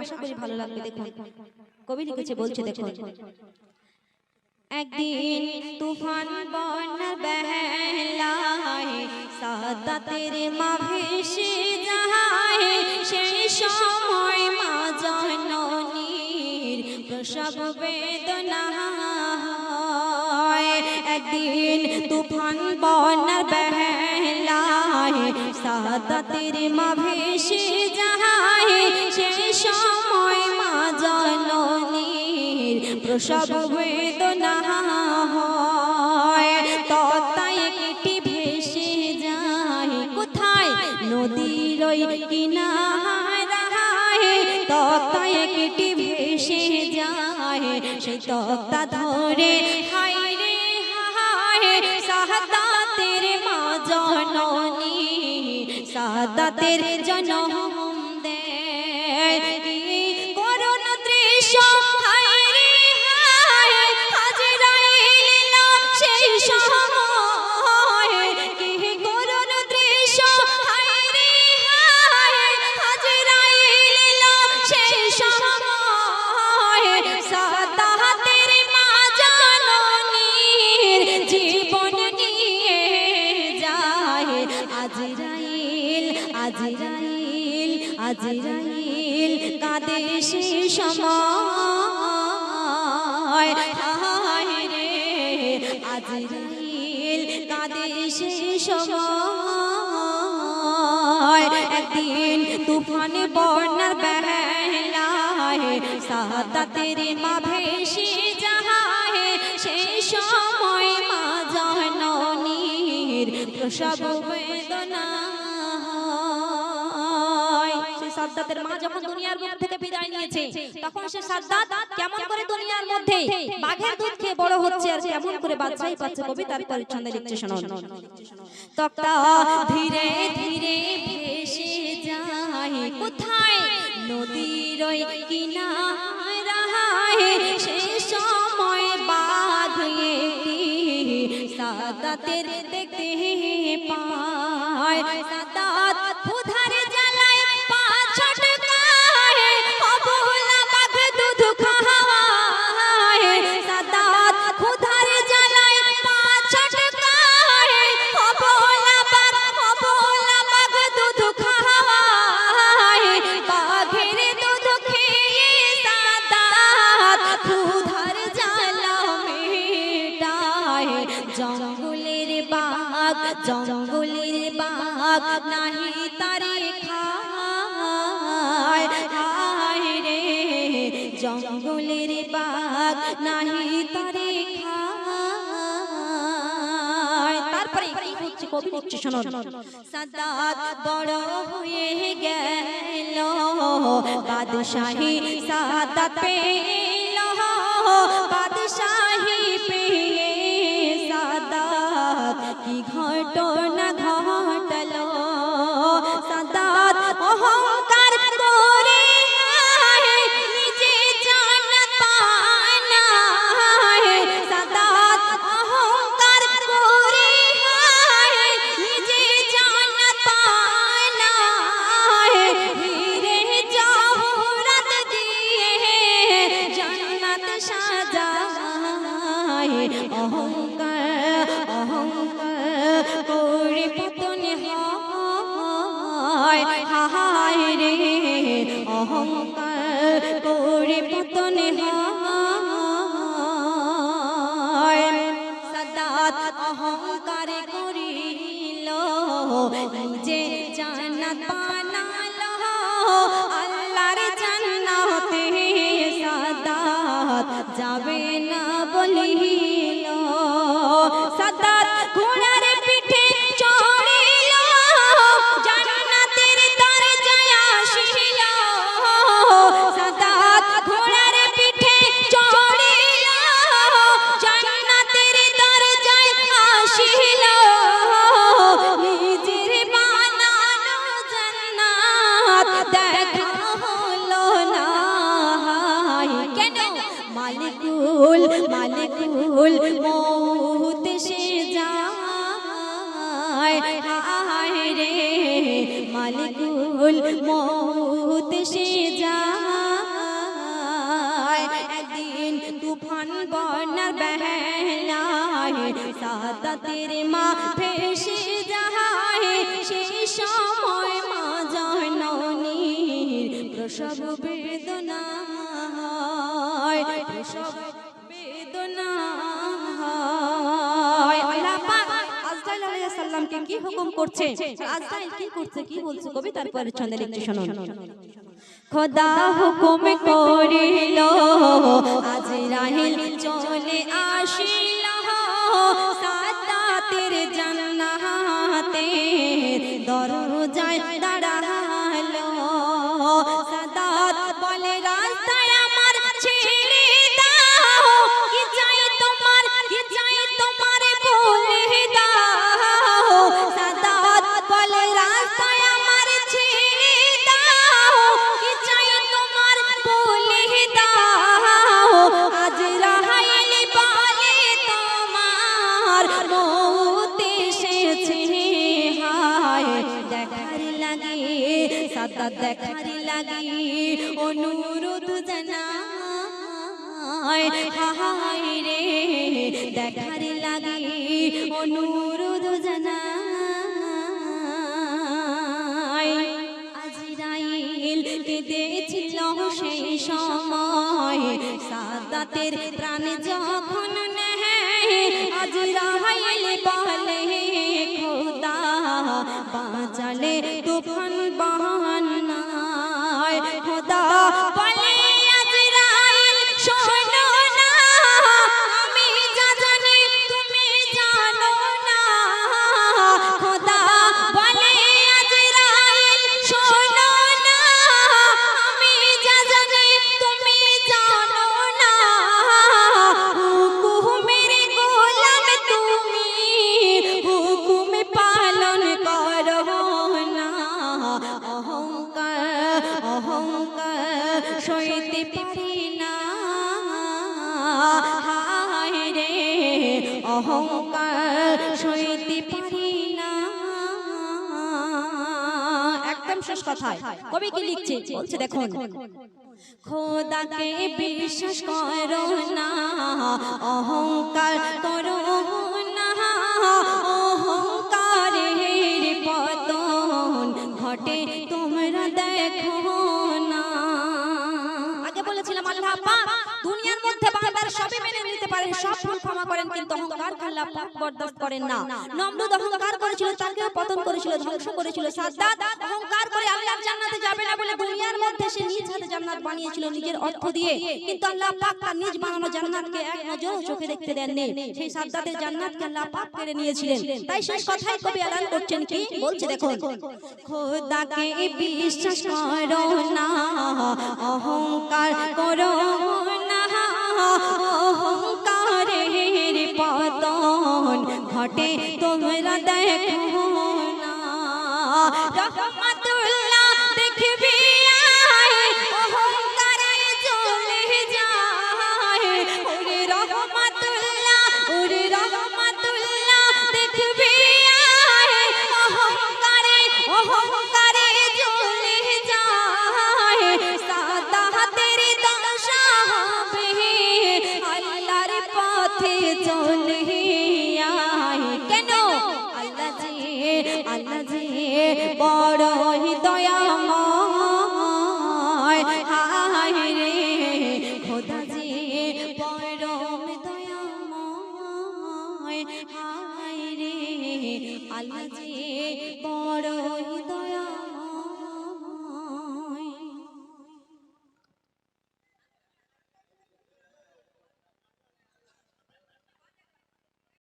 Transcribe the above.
আশা করি ভালো লাগবে দেখুন। কবি লিখেছে বলছে দেখুন। একদিন তুফান বন্যা বেলায় সাদাতের মা ভেসে যায় সেই সময় মা জননীর প্রসব বেদনা একদিন তুফান বন্যার বেলায় সাদাতের মা ভেসে যায় সময় মা জননীর প্রসব বেদনা হয়। তত্তায় একটি ভেসে যায়। কোথায়? নদীর কিনারায়। তত্তায় একটি ভেসে যায়। সেই তত্তা ধরে রে হায়। সাহাদাতের মা জননী, সাদাতের জনম দেয় আজরাইল কাঁদে সে সময়। রে আজরাইল কাঁদে সে সময়। একদিন তুফানে বন্যার বেলায় সাদাতের মা ভেসে যায় সেই সময় মা জননীর প্রসব বেদনা সাদ্দাতের মা যখন দুনিয়ার মুখ থেকে বিদায় নিয়েছে তখন সে সাদ্দাত কেমন করে দুনিয়ার মধ্যে বাঘের দুধ খেয়ে বড় হচ্ছে আর কেমন করে বাচ্চাই পাচ্ছে কবি তার পরিচ্ছন্দে লিখছে শুনুন তক্তা ধীরে ধীরে ভেসে যায়। কোথায়? নদীর কিনারায়। সে সময় বাঘ সাদাতের দেখতে পায়। সাদাত বাঘ নাহি তারে খায়। রে জঙ্গলের বাঘ নাহি তারে ঘটনা অহংকার করে নিজে জান্নাত পানা সাদাত অহংকার করে নিজে জান্নাত পানা হিরে জহরাত দিয়ে জান্নাত সাজায়। অহংকার অহংকার করে পতন হয়। হায় রে অহংকার করে পতন হয়। অহংকার করিল নিজে জানা দেখা হলো না কেন মালিকুল মালিকুল মৌত সে যায় রে মালিকুল মৌত সে যায় তুফান বন্যার বেলায় সাদাতের মা ভেসে যায় সেই সময় মা জননীর প্রসব বেদনা হয়, প্রসব বেদনা কি হুকুম করছে? কি করছে কি বলছে? কবিতার পরে ছন্দে লিখছে খোদা হুকুম করিল আজরাইল চলে আসিল সাদাতের জান্নাতে দরজায় দাঁড়াল সাদা দেখার লাগে অনুরোধ জানায় হায় রে, দেখার লাগে অনুরোধ কেঁদেছিল সেই সময়, সাদাতের প্রাণ যখন বলে অহংকার সইতে পারি না। একদম শেষ কথায়। কবি কি লিখছে? বলছে, দেখুন। খোদাকে বিশ্বাস করো না। অহংকার করো মেনে নিতে পারেন সব ভুল ক্ষমা করেন কিন্তু অহংকার আল্লাহ বরদাস্ত করেন না। নমরুদ অহংকার করেছিল তাকে পতন করেছিল ধ্বংস করেছিল সাদ্দাত অহংকার করে আল্লাহর জান্নাতে যাবে না বলে দুনিয়ার মধ্যে সে নিজ হাতে জান্নাত বানিয়েছিল নিজের অর্থ দিয়ে। কিন্তু আল্লাহ পাক তার নিজ বানানো জান্নাতকে এক নজর চোখে দেখতে দেননি। সেই সাদ্দাতের জান্নাতকে আল্লাহ পাক কেড়ে নিয়েছিলেন। তাই শেষ কথাই কবি এলান করছেন কি? বলছে দেখুন। খোদাকে বিশ্বাস করো না অহংকার করো অহংকারের পতন ঘটে তোমরা দেখো না। চলে কেন? আল্লাহ যে বড় দয়াময়। হায় রে খোদা যে রে আল্লাহ